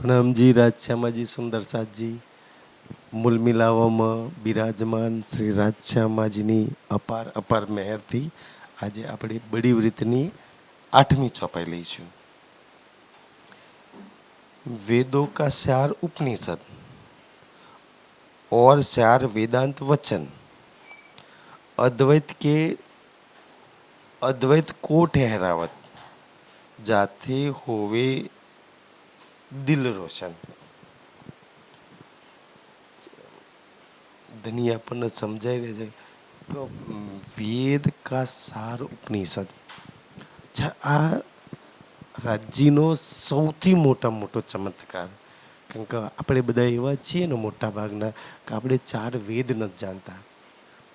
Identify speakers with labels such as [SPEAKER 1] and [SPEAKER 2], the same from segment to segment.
[SPEAKER 1] પ્રણામજી રાજશ્યામાજી સુંદર સાતજી મૂલ મિલાવામાં બિરાજમાન શ્રી રાજશ્યામાજીની અપાર અપાર મહેરથી આજે આપણે બડી વ્રતની આઠમી ચોપાઈ લઈશું वेदों का सार उपनिषद और सार वेदांत वचन अद्वैत के अद्वैत को ठहरावत जाते होवे દિલ રોશન ધની આપણને સમજાઈ રહે છે કે વેદ કા સાર ઉપનિષદ આ રાજ્યનો સૌથી મોટા મોટો ચમત્કાર કેમ કે આપણે બધા એવા છીએ ને મોટા ભાગના કે આપણે ચાર વેદ નથી જાણતા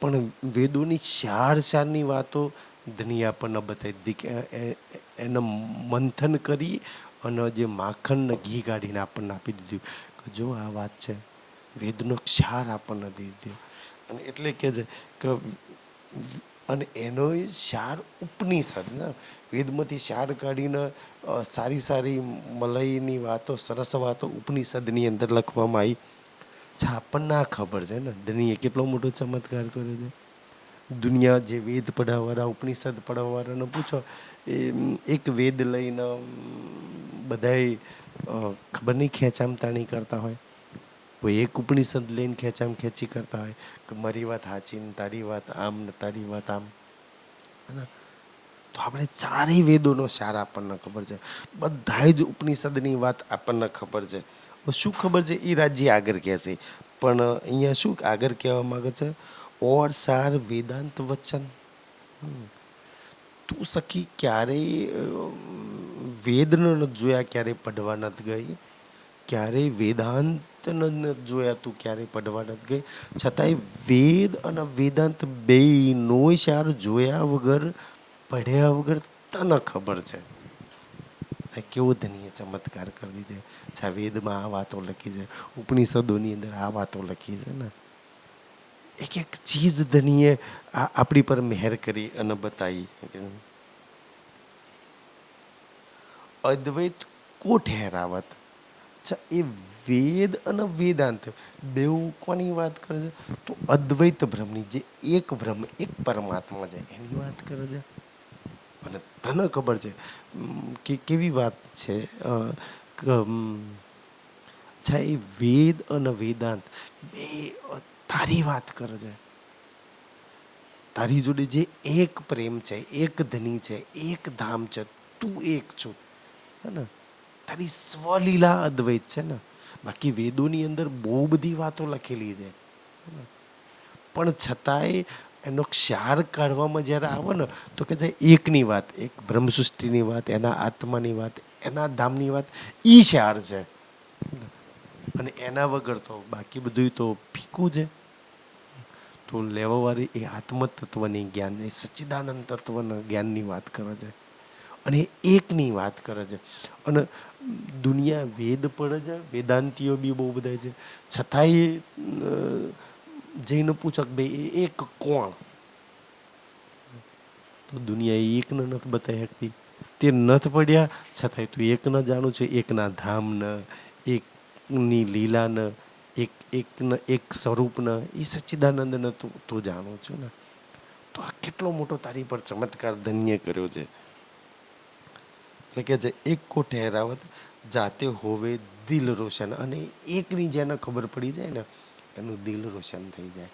[SPEAKER 1] પણ વેદોની ચાર ચારની વાતો ધની આપણને બતાવી દીધી કે એને મંથન કરી અને જે માખણ ને ઘી કાઢીને આપણને આપી દીધું. કે જો આ વાત છે, વેદનો ક્ષાર આપણને દીધો અને એટલે કે છે કે અને એનો ક્ષાર ઉપનિષદ ને, વેદમાંથી ક્ષાર કાઢીને સારી સારી મલયની વાતો, સરસ વાતો ઉપનિષદની અંદર લખવામાં આવી. છે, આપણને ખબર છે ને ધનીએ કેટલો મોટો ચમત્કાર કર્યો છે. દુનિયા જે વેદ પઢાવવાળા, ઉપનિષદ પઢાવવાળાને પૂછો એ એક વેદ લઈને બધાય ખબર નહીં ખેંચામતાણી કરતા હોય. કોઈ એક ઉપનિષદ લઈને ખેંચામ ખેંચી કરતા હોય કે મારી વાત સાચી ને તારી વાત આમ ને તારી વાત આમ. હે તો આપણે ચારેય વેદોનો સાર આપણને ખબર છે. બધાય જ ઉપનિષદની વાત આપણને ખબર છે. શું ખબર છે? એ રાજ્ય આગળ કહેશે પણ અહીંયા શું આગળ કહેવા માંગે છે? ઓર સાર વેદાંત વચન. તું સખી ક્યારેય વેદને નથી જોયા ક્યારેય પડવા નથી ગઈ? ક્યારેય વેદાંત નથી જોયા તું ક્યારેય પડવા નથી ગઈ? છતાંય વેદ અને વેદાંત બે નો ચાર જોયા વગર પડ્યા વગર તને ખબર છે. કેવો ધનીએ ચમત્કાર કરી દીધે. છા, વેદમાં આ વાતો લખી છે. ઉપનિષદોની અંદર આ વાતો લખી છે ને. એક એક ચીજ ધનીએ આપણી પર મહેર કરી અને બતાવી. અદ્વૈત કો ઠહેરાવત અચ્છા, એ વેદ અને વેદાંત, બેઉ કોની વાત કરે છે? તો અદ્વૈત બ્રહ્મની જે એક બ્રહ્મ, એક પરમાત્મા છે, એની વાત કરે છે. અને તને ખબર છે કે કેવી વાત છે? અચ્છા, એ વેદ અને વેદાંત બે તારી વાત કરે છે. તારી જોડે જે એક પ્રેમ છે, એક ધની છે, એક ધામ છે, તું એક છું. હે ને? તારી સ્વલીલા અદ્વૈત છે ને? બાકી વેદોની અંદર બહુ બધી વાતો લખેલી છે. પણ છતાંય એનો ક્ષાર કાઢવામાં જ્યારે આવે ને, તો કે જે એકની વાત, એક બ્રહ્મ સૃષ્ટિની વાત, એના આત્માની વાત, એના ધામની વાત, ઈ ક્ષાર છે. અને એના વગર તો બાકી બધું તો ફીકું છે. તો લેવાવાળી એ આત્મતત્વની જ્ઞાન, એ સચ્ચિદાનંદ તત્વના જ્ઞાનની વાત કરે છે. અને એકની વાત કરે છે. અને દુનિયા વેદ પડે છે, વેદાંતિઓ બી બહુ બધા છે. છતાંય જઈને પૂછક ભાઈ એક કોણ? તો દુનિયા એકને નથી બતાવી શકતી. તે નથી પડ્યા, છતાંય તું એક ન જાણું છે. એકના ધામને, એકની લીલાને, એક, એકના, એક સ્વરૂપને, એ સચ્ચિદાનંદને તું તું જાણું છું ને? તો આ કેટલો મોટો તારી પર ચમત્કાર ધન્ય કર્યો છે. એટલે કે જે એક કો જાતે હોવે દિલ રોશન. અને એકની જેને ખબર પડી જાય ને, એનું દિલ રોશન થઈ જાય.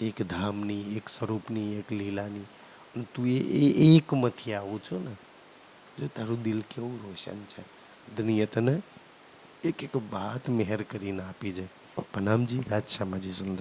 [SPEAKER 1] એક ધામની, એક સ્વરૂપની, એક લીલાની. અને તું એ એકમાંથી આવું છું ને, જો તારું દિલ કેવું રોશન છે. ધનીએ તને એક એક વાત મેહર કરીને આપી જાય. પનામજી રાજ શ્યામાજી સુંદર.